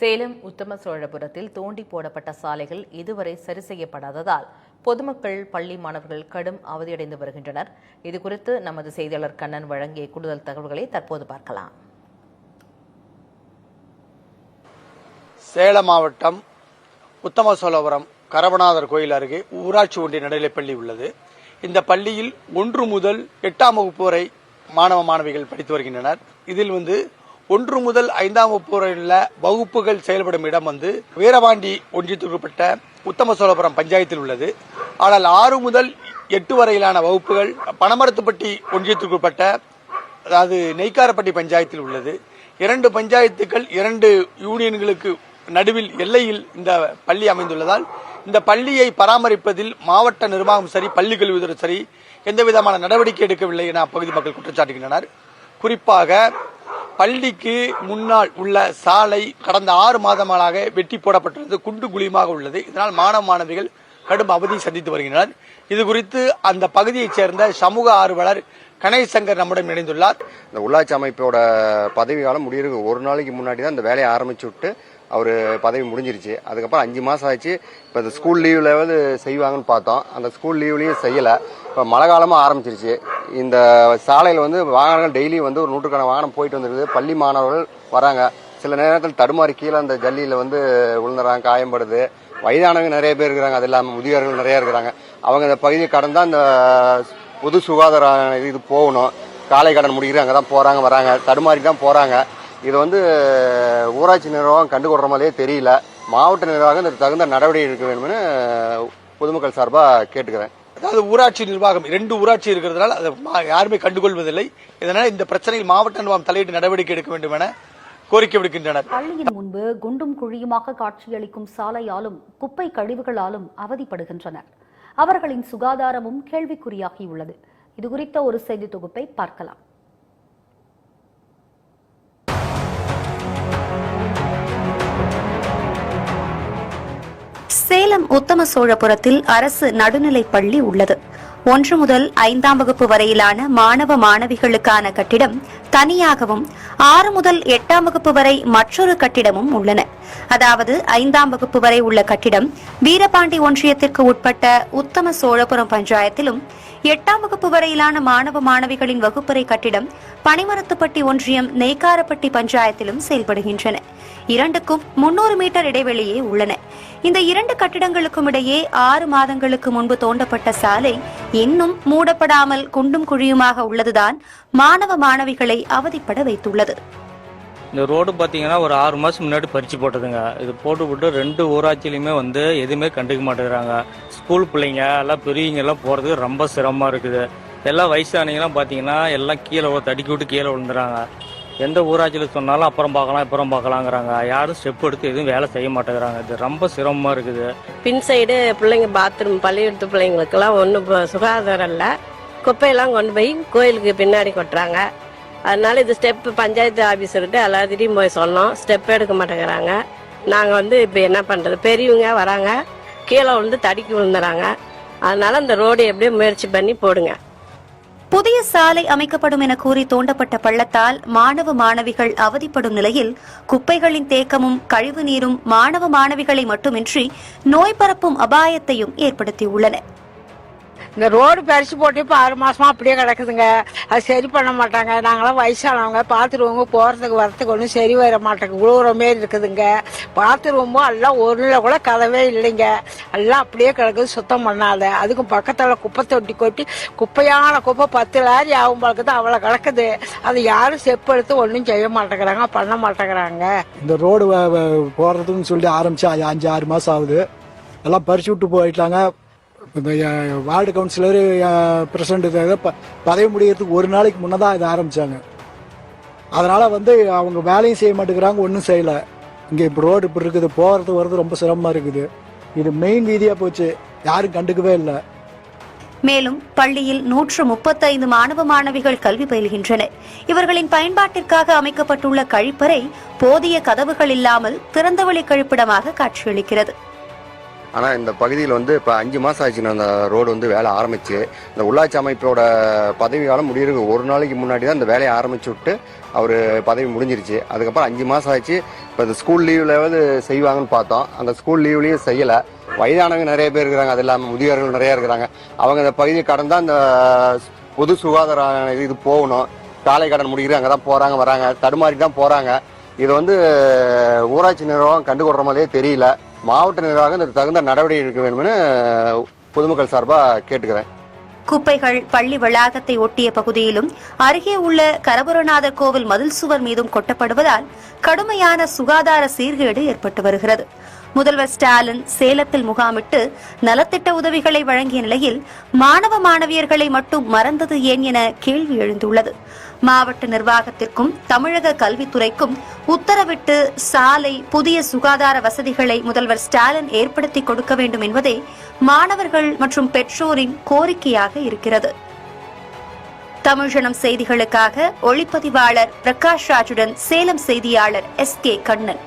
சேலம் உத்தம சோழபுரத்தில் தோண்டி போடப்பட்ட சாலைகள் இதுவரை சரி செய்யப்படாததால் பொதுமக்கள் பள்ளி மாணவர்கள் கடும் அவதியடைந்து வருகின்றனர். இதுகுறித்து நமது செய்தியாளர் கண்ணன் வழங்கிய கூடுதல் தகவல்களை தற்போது பார்க்கலாம். சேலம் மாவட்டம் உத்தம சோழபுரம் கரவநாதர் கோயில் அருகே ஊராட்சி ஒன்றிய நடுநிலைப்பள்ளி உள்ளது. இந்த பள்ளியில் ஒன்று முதல் எட்டாம் வகுப்பு வரை மாணவ மாணவிகள் படித்து வருகின்றனர். இதில் வந்து ஒன்று முதல் ஐந்தாம் வகுப்பு வகுப்புகள் செயல்படும் இடம் வந்து வீரபாண்டி ஒன்றியத்திற்குட்பட்ட உத்தமசோழபுரம் பஞ்சாயத்தில் உள்ளது. ஆனால் ஆறு முதல் எட்டு வரையிலான வகுப்புகள் பனமரத்துப்பட்டி ஒன்றியத்துக்குட்பட்ட அதாவது நெய்க்காரப்பட்டி பஞ்சாயத்தில் உள்ளது. இரண்டு பஞ்சாயத்துக்கள் இரண்டு யூனியன்களுக்கு நடுவில் எல்லையில் இந்த பள்ளி அமைந்துள்ளதால் இந்த பள்ளியை பராமரிப்பதில் மாவட்ட நிர்வாகம் சரி பள்ளி கல்வித்துறை சரி எந்த விதமான நடவடிக்கை எடுக்கவில்லை என அப்பகுதி மக்கள் குற்றச்சாட்டுகின்றனர். குறிப்பாக பள்ளிக்கு முன்னால் உள்ள சாலை கடந்த ஆறு மாதங்களாக வெட்டி போடப்பட்டுள்ளது குண்டு குழியுமாக உள்ளது. இதனால் மாணவ மாணவிகள் கடும் அவதி சந்தித்து வருகின்றனர். இது குறித்து அந்த பகுதியைச் சேர்ந்த சமூக ஆர்வலர் கணேஷ் சங்கர் நம்முடன் இணைந்துள்ளார். இந்த உள்ளாட்சி அமைப்போட பதவி காலம் முடியிருக்கு ஒரு நாளைக்கு முன்னாடி தான் இந்த வேலையை ஆரம்பிச்சு விட்டு அவர் பதவி முடிஞ்சிருச்சு. அதுக்கப்புறம் அஞ்சு மாதம் ஆச்சு இப்போ இந்த ஸ்கூல் லீவில் லெவல் செய்வாங்கன்னு பார்த்தோம். அந்த ஸ்கூல் லீவ்லையும் செய்யலை. இப்போ மழை காலமாக ஆரம்பிச்சிருச்சு. இந்த சாலையில் வந்து வாகனங்கள் டெய்லியும் வந்து ஒரு நூற்றுக்கான வாகனம் போயிட்டு வந்துருக்குது. பள்ளி மாணவர்கள் வராங்க. சில நேரத்தில் தடுமாறி கீழே அந்த ஜல்லியில் வந்து விழுந்துறாங்க காயம்படுது. வயதானவங்க நிறைய பேர் இருக்கிறாங்க. அது இல்லாமல் முதியோர்கள் நிறைய இருக்கிறாங்க. அவங்க இந்த பகுதியை கடந்தால் இந்த பொது சுகாதார இது போகணும். காலை கடன் முடிக்கிறாங்க தான் போகிறாங்க வராங்க. தடுமாறி தான் போகிறாங்க இது வந்து ஊராட்சி நிர்வாகம் கண்டுகொள்கிற மாதிரியே தெரியல. மாவட்ட நிர்வாகம் இதுக்கு தகுந்த நடவடிக்கை எடுக்க வேணும்னு பொதுமக்கள் சார்பாக கேட்டுக்கிறேன். அதாவது ஊராட்சி நிர்வாகம் இரண்டு ஊராட்சி இருக்கிறதுனால அதை மா- யாருமே கண்டுகொள்வதில்லை. இதனால் இந்த பிரச்சனையில் மாவட்ட நிர்வாகம் தலையிட்டு நடவடிக்கை எடுக்க வேண்டும் என கோரிக்கை விடுக்கின்றனர். பள்ளியின் முன்பு குண்டும் குழியுமாக காட்சியளிக்கும் சாலையாலும் குப்பை கழிவுகளாலும் அவதிப்படுகின்றனர் அவர்களின் சுகாதாரமும் கேள்விக்குறியாகியுள்ளது. இது குறித்த ஒரு செய்தி தொகுப்பை பார்க்கலாம். சேலம் உத்தம சோழபுரத்தில் அரசு நடுநிலைப் பள்ளி உள்ளது. ஒன்று முதல் ஐந்தாம் வகுப்பு வரையிலான மாணவ மாணவிகளுக்கான கட்டிடம் தனியாகவும் ஆறு முதல் எட்டாம் வகுப்பு வரை மற்றொரு கட்டிடமும் உள்ளன. அதாவது ஐந்தாம் வகுப்பு வரை உள்ள கட்டிடம் வீரபாண்டி ஒன்றியத்திற்கு உட்பட்ட உத்தம சோழபுரம் பஞ்சாயத்திலும் எட்டாம் வகுப்பு வரையிலான மாணவ மாணவிகளின் வகுப்பறை கட்டிடம் பனிமரத்துப்பட்டி ஒன்றியம் நெய்க்காரப்பட்டி பஞ்சாயத்திலும் செயல்படுகின்றன. இரண்டுக்கும் முன்னூறு மீட்டர் இடைவெளியே உள்ளன. இந்த இரண்டு கட்டிடங்களுக்கும் இடையே ஆறு மாதங்களுக்கு முன்பு தோண்டப்பட்ட சாலை இன்னும் மூடப்படாமல் குண்டும் குழியுமாக உள்ளதுதான் மாணவ மாணவிகளை அவதிப்பட வைத்துள்ளது. இந்த ரோடு பார்த்தீங்கன்னா ஒரு ஆறு மாதம் முன்னாடி பறிச்சு போட்டதுங்க. இது போட்டு விட்டு ரெண்டு ஊராட்சியிலையுமே வந்து எதுவுமே கண்டுக்க மாட்டேங்கிறாங்க. ஸ்கூல் பிள்ளைங்க எல்லாம் பெரியவங்க எல்லாம் போகிறதுக்கு ரொம்ப சிரமமாக இருக்குது. எல்லாம் வயசானவங்கலாம் பார்த்தீங்கன்னா எல்லாம் கீழே தடுக்கி விட்டு கீழே விழுந்துறாங்க. எந்த ஊராட்சியில் சொன்னாலும் அப்புறம் பார்க்கலாம் அப்புறம் பார்க்கலாங்கிறாங்க. யாரும் ஸ்டெப் எடுத்து எதுவும் வேலை செய்ய மாட்டேங்கிறாங்க. இது ரொம்ப சிரமமாக இருக்குது. பின் சைடு பிள்ளைங்க பாத்ரூம் பள்ளிக்கூடத்து பிள்ளைங்களுக்கெல்லாம் ஒன்றும் சுகாதாரம் இல்லை. குப்பையெல்லாம் கொண்டு போய் கோயிலுக்கு பின்னாடி கொட்டுறாங்க. அதனால இது ஸ்டெப் பஞ்சாயத்து ஆஃபீஸர்கிட்ட எல்லாத்திட்டையும் போய் சொன்னோம் ஸ்டெப் எடுக்க மாட்டேங்கிறாங்க. நாங்கள் வந்து இப்போ என்ன பண்ணுறது பெரியவங்க வராங்க. கீழே விழுந்து தடுக்கி விழுந்துறாங்க. அதனால அந்த ரோடு எப்படியும் முயற்சி பண்ணி போடுங்க. புதிய சாலை அமைக்கப்படும் என கூறி தோண்டப்பட்ட பள்ளத்தால் மாணவ மாணவிகள் அவதிப்படும் நிலையில் குப்பைகளின் தேக்கமும் கழிவு நீரும் மாணவ மாணவிகளை மட்டுமின்றி நோய் பரப்பும் அபாயத்தையும் ஏற்படுத்தியுள்ளன. இந்த ரோடு பறிச்சு போட்டு இப்போ ஆறு மாசமா அப்படியே கிடக்குதுங்க. அது சரி பண்ண மாட்டாங்க. நாங்களாம் வயசானவங்க. பாத்ரூமுக்கு போறதுக்கு வரத்துக்கு ஒன்றும் சரி வர மாட்டேங்க உழுவுற மாரி இருக்குதுங்க. பாத்ரூமும் எல்லாம் ஒருல கூட கதவே இல்லைங்க. எல்லாம் அப்படியே கிடக்குது. சுத்தம் பண்ணாத. அதுக்கும் பக்கத்துல குப்பை தொட்டி கொட்டி குப்பையான குப்பை பத்து லாரி ஆகும் பழக்கத்து அவ்வளோ கிடக்குது. அது யாரும் செப்பு எடுத்து ஒன்றும் செய்ய மாட்டேங்கிறாங்க பண்ண மாட்டேங்கிறாங்க. இந்த ரோடு வ- போடுறதுன்னு சொல்லி ஆரம்பிச்சு அஞ்சு ஆறு மாசம் ஆகுது. எல்லாம் பறிச்சு விட்டு போயிட்டாங்க. வார்டு கவுன்சிலர் பிரசிடண்ட் பதவி முடியறதுக்கு ஒரு நாளைக்கு முன்னதான் இதை ஆரம்பித்தாங்க அதனால் வந்து அவங்க வேலையும் செய்ய மாட்டேங்கிறாங்க ஒன்றும் செய்யலை. இங்கே இப்போ ரோடு இப்படி இருக்குது போகிறது வர்றது ரொம்ப சிரமமாக இருக்குது. இது மெயின் வீதியாக போச்சு யாரும் கண்டுக்கவே இல்லை. மேலும் பள்ளியில் நூற்று முப்பத்தைந்து மாணவ மாணவிகள் கல்வி பயில்கின்றனர். இவர்களின் பயன்பாட்டிற்காக அமைக்கப்பட்டுள்ள கழிப்பறை போதிய கதவுகள் இல்லாமல் திறந்தவெளி கழிப்பிடமாக காட்சியளிக்கிறது. ஆனால் இந்த பகுதியில் வந்து இப்போ அஞ்சு மாதம் ஆச்சு அந்த ரோடு வந்து வேலை ஆரம்பிச்சு. இந்த உள்ளாட்சி அமைப்போட பதவி காலம் முடியிறதுக்கு ஒரு நாளைக்கு முன்னாடி தான் இந்த வேலையை ஆரம்பிச்சு விட்டு அவர் பதவி முடிஞ்சிருச்சு. அதுக்கப்புறம் அஞ்சு மாதம் ஆச்சு இப்போ இந்த ஸ்கூல் லீவில் செய்வாங்கன்னு பார்த்தோம். அந்த ஸ்கூல் லீவ்லேயும் செய்யலை. வயதானவங்க நிறைய பேர் இருக்கிறாங்க. அது இல்லாமல் முதியோர்கள் நிறைய இருக்கிறாங்க. அவங்க இந்த பகுதியை கடந்தால் இந்த பொது சுகாதார இது போகணும். காலை கடன் முடிக்கிற அங்கே தான் போகிறாங்க வராங்க. தடுமாறி தான் போகிறாங்க இது வந்து ஊராட்சி நிர்வாகம் கண்டுகொடுற மாதிரியே தெரியல. மாவட்ட நிர்வாகம் இதுக்கு தகுந்த நடவடிக்கை எடுக்க வேணும்னு பொதுமக்கள் சார்பாக கேட்டுக்கிறேன். குப்பைகள் பள்ளி வளாகத்தை ஒட்டிய பகுதியிலும் அருகே உள்ள கரபுரநாதர் கோவில் மதில் சுவர் மீதும் கொட்டப்படுவதால் கடுமையான சுகாதார சீர்கேடு ஏற்பட்டு வருகிறது. முதல்வர் ஸ்டாலின் சேலத்தில் முகாமிட்டு நலத்திட்ட உதவிகளை வழங்கிய நிலையில் மாணவ மாணவியர்களை மட்டும் மறந்தது ஏன் என கேள்வி எழுந்துள்ளது. மாவட்ட நிர்வாகத்திற்கும் தமிழக கல்வித்துறைக்கும் உத்தரவிட்டு சாலை புதிய சுகாதார வசதிகளை முதல்வர் ஸ்டாலின் ஏற்படுத்தி கொடுக்க வேண்டும் என்பதே மாணவர்கள் மற்றும் பெற்றோரின் கோரிக்கையாக இருக்கிறது. தமிழ்ஜனம் செய்திகளுக்காக ஒளிப்பதிவாளர் பிரகாஷ் ராஜுடன் சேலம் செய்தியாளர் எஸ் கே கண்ணன்.